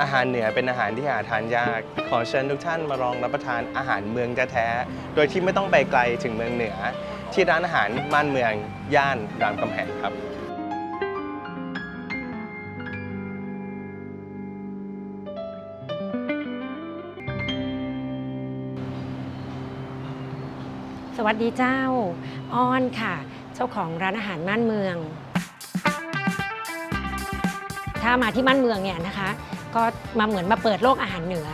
อาหารเหนือเป็นอาหารที่หาทานยาก ขอเชิญทุกท่านมาลองรับประทานอาหารเมืองแท้ๆ โดยที่ไม่ต้องไปไกลถึงเมืองเหนือ ที่ร้านอาหารม่านเมืองย่านรามคำแหงครับสวัสดีเจ้า อ้อนค่ะ เจ้าของร้านอาหารม่านเมือง ถ้ามาที่ม่านเมืองเนี่ยนะคะ ก็มาเหมือนมาเปิดโลกอาหารเหนือ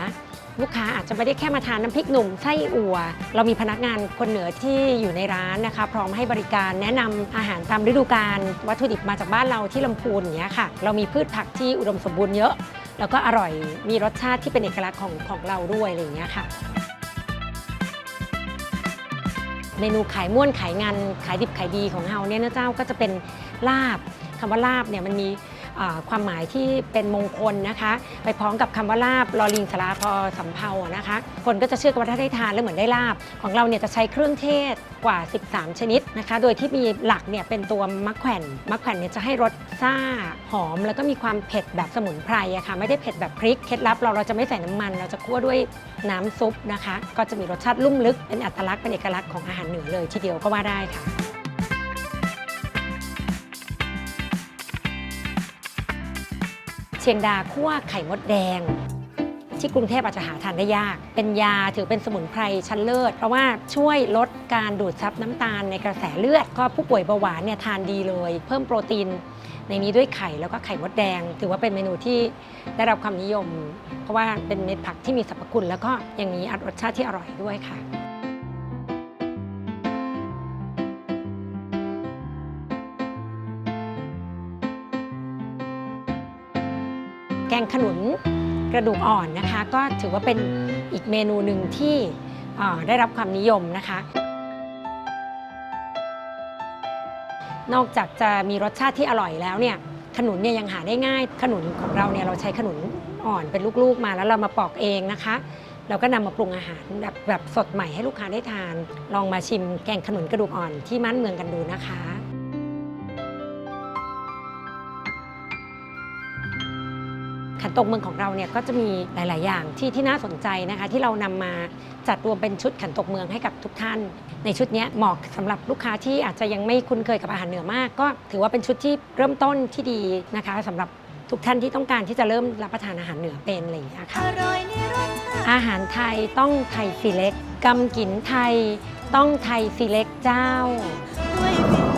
ลูกค้าอาจจะไม่ได้แค่มาทานน้ำพริกหนุ่มไส้อั่วเรามีพนักงานคนเหนือที่อยู่ในร้านนะคะ พร้อมให้บริการแนะนำอาหารตามฤดูกาลวัตถุดิบมาจากบ้านเราที่ลำพูนอย่างเงี้ยค่ะ เรามีพืชผักที่อุดมสมบูรณ์เยอะ แล้วก็อร่อยมีรสชาติที่เป็นเอกลักษณ์ของของเราด้วยอะไรอย่างเงี้ยค่ะ เมนูขายม่วนขายงานขายดิบขายดีของเฮาเนี่ยนะเจ้าก็จะเป็นลาบคำว่าลาบเนี่ยมันมี ความหมายที่เป็นมงคลนะคะ ไปพร้อมกับคำว่าลาบลอลิงสลาพอสำเภานะคะ คนก็จะเชื่อกันว่าถ้าได้ทานแล้วเหมือนได้ลาบ ของเราเนี่ยจะใช้เครื่องเทศกว่า 13 ชนิดนะคะ โดยที่มีหลักเนี่ยเป็นตัวมะแขวนมะแขวนเนี่ยจะให้รสซ่าหอม แล้วก็มีความเผ็ดแบบสมุนไพรอะค่ะไม่ได้เผ็ดแบบพริกเคล็ดลับเราเราจะไม่ใส่น้ำมัน เราจะคั่วด้วยน้ำซุปนะคะ ก็จะมีรสชาติลุ่มลึกเป็นอัตลักษณ์เป็นเอกลักษณ์ของอาหารเหนือเลยทีเดียวก็ว่าได้ค่ะ ชียงดาคั่วไข่มดแดง ที่กรุงเทพอาจจะหาทานได้ยาก เป็นยาถือเป็นสมุนไพรชั้นเลิศ เพราะว่าช่วยลดการดูดซับน้ำตาลในกระแสเลือด ก็ผู้ป่วยเบาหวานเนี่ยทานดีเลย เพิ่มโปรตีนในนี้ด้วยไข่แล้วก็ไข่มดแดง ถือว่าเป็นเมนูที่ได้รับความนิยม เพราะว่าเป็นเม็ดผักที่มีสรรพคุณ แล้วก็ยังมีรสชาติที่อร่อยด้วยค่ะ แกงขนุนกระดูกอ่อนนะคะ ก็ถือว่าเป็นอีกเมนูหนึ่งที่ได้รับความนิยมนะคะ นอกจากจะมีรสชาติที่อร่อยแล้วเนี่ยขนุนเนี่ยยังหาได้ง่าย ขนุนของเราเนี่ยเราใช้ขนุนอ่อนเป็นลูกๆมาแล้วเรามาปอกเองนะคะ เราก็นำมาปรุงอาหารแบบแบบสดใหม่ให้ลูกค้าได้ทาน ลองมาชิมแกงขนุนกระดูกอ่อนที่ม้านเมืองกันดูนะคะ ขันโตกเมืองของเราเนี่ยก็จะมีหลาย ๆ อย่างที่ที่น่าสนใจนะคะ ที่เรานำมาจัดรวมเป็นชุดขันโตกเมืองให้กับทุกท่าน ในชุดเนี้ยเหมาะสำหรับลูกค้าที่อาจจะยังไม่คุ้นเคยกับอาหารเหนือมาก ก็ถือว่าเป็นชุดที่เริ่มต้นที่ดีนะคะสำหรับทุกท่านที่ต้องการที่จะเริ่มรับประทานอาหารเหนือเป็นอะไรอย่างเงี้ยค่ะอร่อยในรสชาติอาหารไทยต้องไทยซีเล็กกำกินไทยต้องไทยซีเล็กเจ้าอ